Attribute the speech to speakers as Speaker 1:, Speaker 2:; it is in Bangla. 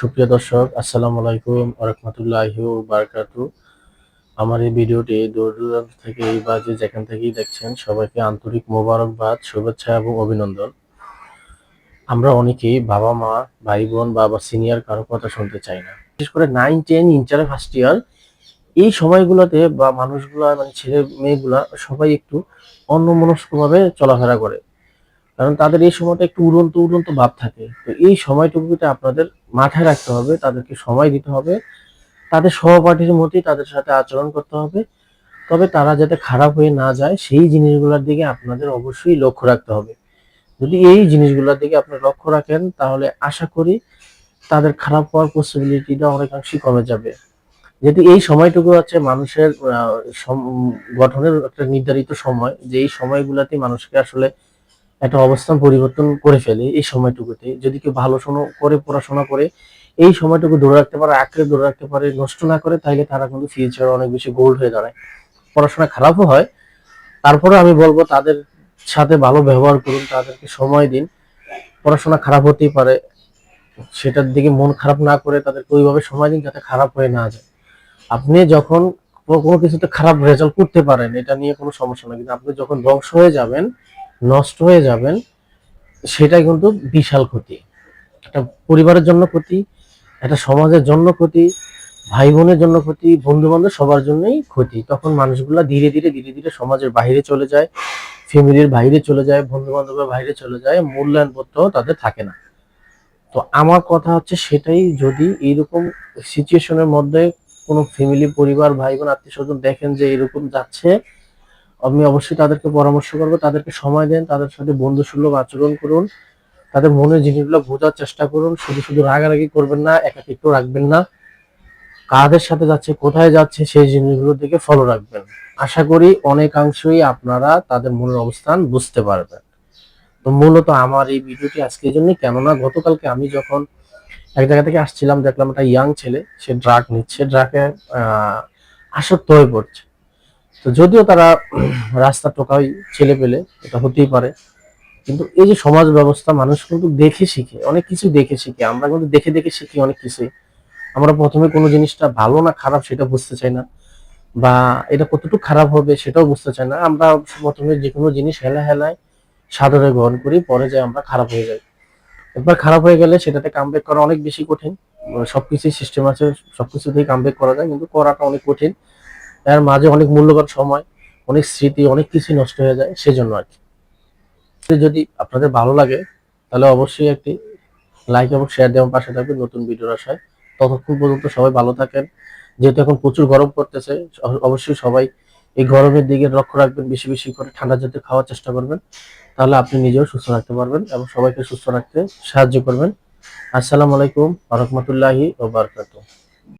Speaker 1: সুপ্রিয় দর্শক, আসসালামু আলাইকুম রহমতুল্লাহি বারকাতু আমার এই ভিডিওটি দূর দূরান্ত থেকে এই বা যে যেখান থেকেই দেখছেন, সবাইকে আন্তরিক মোবারকবাদ, শুভেচ্ছা এবং অভিনন্দন। আমরা অনেকেই বাবা মা ভাই বোন বাবা সিনিয়র কারও কথা শুনতে চাই না। বিশেষ করে nine ten inter first year এই সময়গুলোতে বা মানুষগুলা মানে ছেলে মেয়েগুলা সবাই একটু অন্যমনস্কভাবে চলাফেরা করে। কারণ তাদের এই সময়টা একটু উড়ন্ত উড়ন্ত ভাব থাকে। তো এই সময়টুকুতে আপনাদের মাথায় রাখতে হবে, তাদেরকে সময় দিতে হবে। তাদের সহপাঠীর মতোই তাদের সাথে আচরণ করতে হবে। তবে তারা যাতে খারাপ হয়ে না যায়, সেই জিনিসগুলোর দিকে আপনাদের অবশ্যই লক্ষ্য রাখতে হবে। যদি এই জিনিসগুলোর দিকে আপনি লক্ষ্য রাখেন, তাহলে আশা করি তাদের খারাপ হওয়ার পসিবিলিটিটা অনেকাংশই কমে যাবে। যেহেতু এই সময়টুকু হচ্ছে মানুষের গঠনের একটা নির্ধারিত সময়, যে এই সময়গুলোতে মানুষকে আসলে একটা অবস্থান পরিবর্তন করে ফেলে এই সময়টুকুতে। যদি কেউ ভালো শোনো, করে, পড়াশোনা করে, এই সময়টুকু ধরে রাখতে পারে, আঁকড়ে ধরে রাখতে পারে, নষ্ট না করে তাহলে তারা কিন্তু ফিউচার অনেক বেশি গোল্ড হয়ে দাঁড়ায়। পড়াশোনা খারাপও হয়। তারপরে আমি বলব, তাদের সাথে ভালো ব্যবহার করুন, তাদেরকে সময় দিন। পড়াশোনা খারাপ হতেই পারে। সেটার দিকে মন খারাপ না করে তাদেরকে ওইভাবে সময় দিন যাতে খারাপ হয়ে না যায়। আপনি যখন কোনো কিছুতে খারাপ রেজাল্ট করতে পারেন, এটা নিয়ে কোনো সমস্যা না কিন্তু আপনি যখন ধ্বংস হয়ে যাবেন নষ্ট হয়ে যাবেন সেটা কিন্তু বিশাল ক্ষতি। একটা পরিবারের জন্য ক্ষতি, একটা সমাজের জন্য ক্ষতি ভাই বোনের জন্য ক্ষতি বন্ধু বান্ধব সবার জন্যই ক্ষতি। তখন মানুষগুলা ধীরে ধীরে ধীরে ধীরে সমাজের বাইরে চলে যায়, ফ্যামিলির বাইরে চলে যায় বন্ধু বান্ধবের বাইরে চলে যায় মূল্যায়ন বোধটাও তাদের থাকে না। তো আমার কথা হচ্ছে সেটাই, যদি এইরকম সিচুয়েশনের মধ্যে কোনো ফ্যামিলি পরিবার ভাই বোন আত্মীয় স্বজন দেখেন যে এরকম যাচ্ছে আমি অবশ্যই তাদেরকে পরামর্শ করব, তাদেরকে সময় দেন, তাদের সাথে বন্ধু সুলভ আচরণ করুন, তাদের মনের জিনিসগুলো বোঝার চেষ্টা করুন, শুধু শুধু রাগারাগি করবেন না, একাকিত্ব রাখবেন না, কাদের সাথে যাচ্ছে, কোথায় যাচ্ছে, সেই জিনিসগুলোর দিকে ফলো রাখবেন। আশা করি অনেকাংশই আপনারা তাদের মনের অবস্থান বুঝতে পারবেন। তো মূলত আমার এই ভিডিওটি আজকে এই জন্যই, কেননা গতকালকে আমি যখন এক জায়গা থেকে আসছিলাম, দেখলাম একটা ইয়াং ছেলে, সে ড্রাগ নিচ্ছে ড্রাগে আসক্ত হয়ে পড়ছে। তো যদিও তারা রাস্তা টোকাই ছেলে পেলে, এটা হতেই পারে। কিন্তু এই যে সমাজ ব্যবস্থা, মানুষ কিন্তু দেখে শিখে, অনেক কিছু দেখে শিখে। আমরা কিন্তু দেখে দেখে শিখি অনেক কিছুই। আমরা প্রথমে কোনো জিনিসটা ভালো না খারাপ সেটা বুঝতে চাই না, বা এটা কতটুকু খারাপ হবে সেটাও বুঝতে চাই না। আমরা প্রথমে যে কোনো জিনিস হেলা হেলায় সাদরে গ্রহণ করি, পরে যে আমরা খারাপ হয়ে যাই। একবার খারাপ হয়ে গেলে সেটাতে কামব্যাক করা অনেক বেশি কঠিন। সবকিছুই সিস্টেম আছে, সবকিছুতেই কামব্যাক করা যায়, কিন্তু করাটা অনেক কঠিন। এর মাঝে অনেক মূল্যবান সময়, অনেক স্মৃতি, অনেক কিছুই নষ্ট হয়ে যায়, সেজন্য আর কি। যদি আপনাদের ভালো লাগে, তাহলে অবশ্যই একটি লাইক এবং শেয়ার দেওয়ার পাশে থাকবেন নতুন ভিডিওর আশায়। ততক্ষণ পর্যন্ত সবাই ভালো থাকেন। যেহেতু এখন প্রচুর গরম পড়তেছে, অবশ্যই সবাই এই গরমের দিকে লক্ষ্য রাখবেন, বেশি বেশি করে ঠান্ডা জাতীয় খাওয়ার চেষ্টা করবেন। তাহলে আপনি নিজেও সুস্থ রাখতে পারবেন এবং সবাইকে সুস্থ রাখতে সাহায্য করবেন। আসসালামু আলাইকুম রহমতুল্লাহি ও বারকাতুহ।